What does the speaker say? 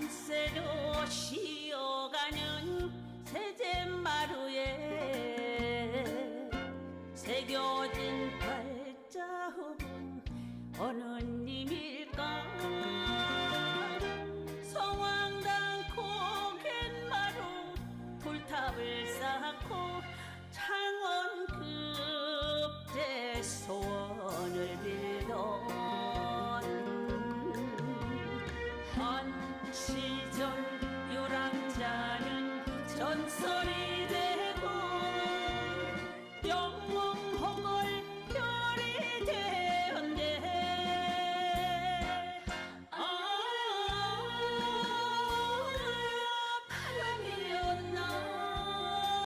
밤새로 쉬어가는 세제마루에 새겨진 발자국은 어느 님일까? 성황당 고갯마루 불탑을 쌓고 창원 급제 소원을 빌 시절.